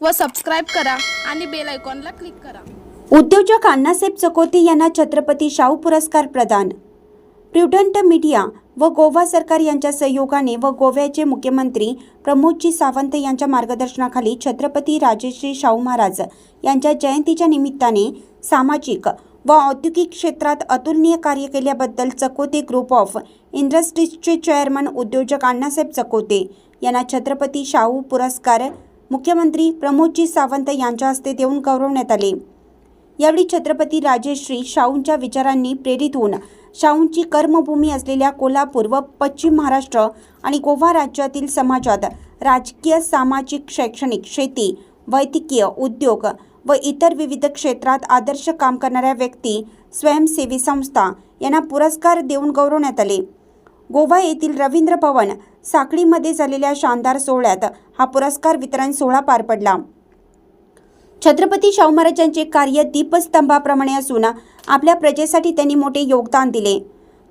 व सबस्क्राईब करा आणि बेल आयकॉनला क्लिक करा. उद्योजक अण्णासाहेब चकोते यांना छत्रपती शाहू पुरस्कार प्रदान. प्रुडंट मीडिया व गोवा सरकार यांच्या सहयोगाने व गोव्याचे मुख्यमंत्री प्रमोदजी सावंत यांच्या मार्गदर्शनाखाली छत्रपती राजश्री शाहू महाराज यांच्या जयंतीच्या निमित्ताने सामाजिक व औद्योगिक क्षेत्रात अतुलनीय कार्य केल्याबद्दल चकोते ग्रुप ऑफ इंडस्ट्रीजचे चेअरमन उद्योजक अण्णासाहेब चकोते यांना छत्रपती शाहू पुरस्कार मुख्यमंत्री प्रमोदजी सावंत यांच्या हस्ते देऊन गौरवण्यात आले. यावेळी छत्रपती राजेश्री शाहूंच्या विचारांनी प्रेरित होऊन शाहूंची कर्मभूमी असलेल्या कोल्हापूर व पश्चिम महाराष्ट्र आणि गोवा राज्यातील समाजात राजकीय सामाजिक शैक्षणिक शेती वैद्यकीय उद्योग व इतर विविध क्षेत्रात आदर्श काम करणाऱ्या व्यक्ती स्वयंसेवी संस्था यांना पुरस्कार देऊन गौरवण्यात आले. गोवा येथील रवींद्र भवन साखळीमध्ये झालेल्या शानदार सोहळ्यात हा पुरस्कार वितरण सोहळा पार पडला. छत्रपती शाहू महाराजांचे कार्य दीपस्तंभाप्रमाणे असून आपल्या प्रजेसाठी त्यांनी मोठे योगदान दिले.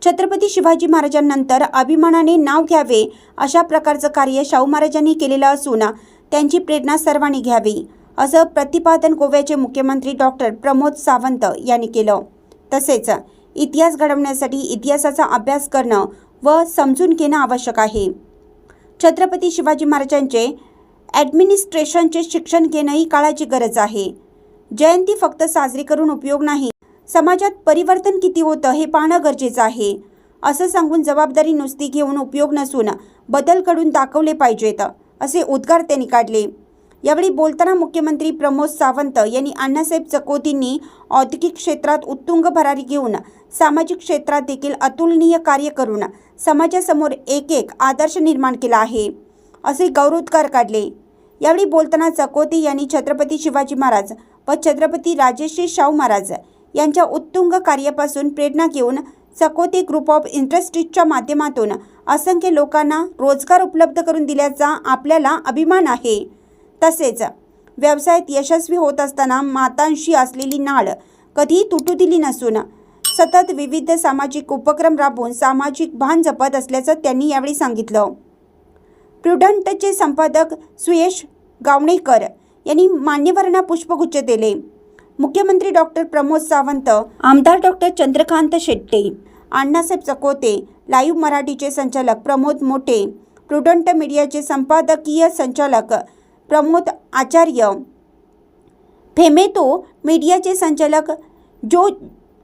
छत्रपती शिवाजी महाराजांनंतर अभिमानाने नाव घ्यावे अशा प्रकारचं कार्य शाहू महाराजांनी केलेलं असून त्यांची प्रेरणा सर्वांनी घ्यावी असं प्रतिपादन गोव्याचे मुख्यमंत्री डॉक्टर प्रमोद सावंत यांनी केलं. तसेच इतिहास घडवण्यासाठी इतिहासाचा अभ्यास करणं व समजून घेणं आवश्यक आहे. छत्रपती शिवाजी महाराजांचे ॲडमिनिस्ट्रेशनचे शिक्षण घेणं ही काळाची गरज आहे. जयंती फक्त साजरी करून उपयोग नाही समाजात परिवर्तन किती होतं हे पाहणं गरजेचं आहे. असं सांगून जबाबदारी नुसती घेऊन उपयोग नसून बदल घडून दाखवले पाहिजेत असे उद्गार त्यांनी काढले. यावेळी बोलताना मुख्यमंत्री प्रमोद सावंत यांनी अण्णासाहेब चकोतींनी औद्योगिक क्षेत्रात उत्तुंग भरारी घेऊन सामाजिक क्षेत्रात देखील अतुलनीय कार्य करून समाजासमोर एक एक आदर्श निर्माण केला आहे असे गौरवोद्गार काढले. यावेळी बोलताना चकोती यांनी छत्रपती शिवाजी महाराज व छत्रपती राजेश्री शाहू महाराज यांच्या उत्तुंग कार्यापासून प्रेरणा घेऊन चकोती ग्रुप ऑफ इंडस्ट्रीजच्या माध्यमातून असंख्य लोकांना रोजगार उपलब्ध करून दिल्याचा आपल्याला अभिमान आहे. तसेच व्यवसायात यशस्वी होत असताना मातांशी असलेली नाळ कधीही तुटू दिली नसून सतत विविध सामाजिक उपक्रम राबवून सामाजिक भान जपत असल्याचं त्यांनी यावेळी सांगितलं. प्रुडंटचे संपादक सुयश गावणेकर यांनी मान्यवरांना पुष्पगुच्छ दिले. मुख्यमंत्री डॉक्टर प्रमोद सावंत आमदार डॉक्टर चंद्रकांत शेट्टे अण्णासाहेब चकोते लाईव्ह मराठीचे संचालक प्रमोद मोटे प्रुडंट मीडियाचे संपादकीय संचालक प्रमोद आचार्य. फेमेतो मीडियाचे संचालक जो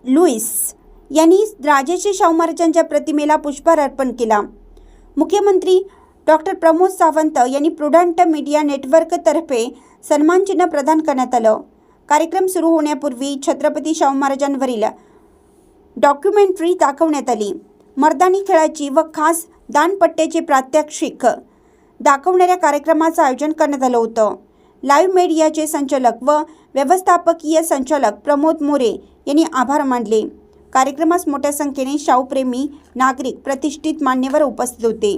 लुईस यांनी राजेश्री शाहू महाराजांच्या प्रतिमेला पुष्पहार अर्पण केला. मुख्यमंत्री डॉक्टर प्रमोद सावंत यांनी प्रुडंट मीडिया नेटवर्कतर्फे सन्मानचिन्ह प्रदान करण्यात आलं. कार्यक्रम सुरू होण्यापूर्वी छत्रपती शाहू महाराजांवरील डॉक्युमेंटरी दाखवण्यात आली. मर्दानी खेळाची व खास दानपट्ट्याचे प्रात्यक्षिक दाखवणाऱ्या कार्यक्रमाचं आयोजन करण्यात आलं होतं. लाईव्ह मीडियाचे संचालक व व्यवस्थापकीय संचालक प्रमोद मोरे यांनी आभार मानले. कार्यक्रमास मोठ्या संख्येने शाहूप्रेमी नागरिक प्रतिष्ठित मान्यवर उपस्थित होते.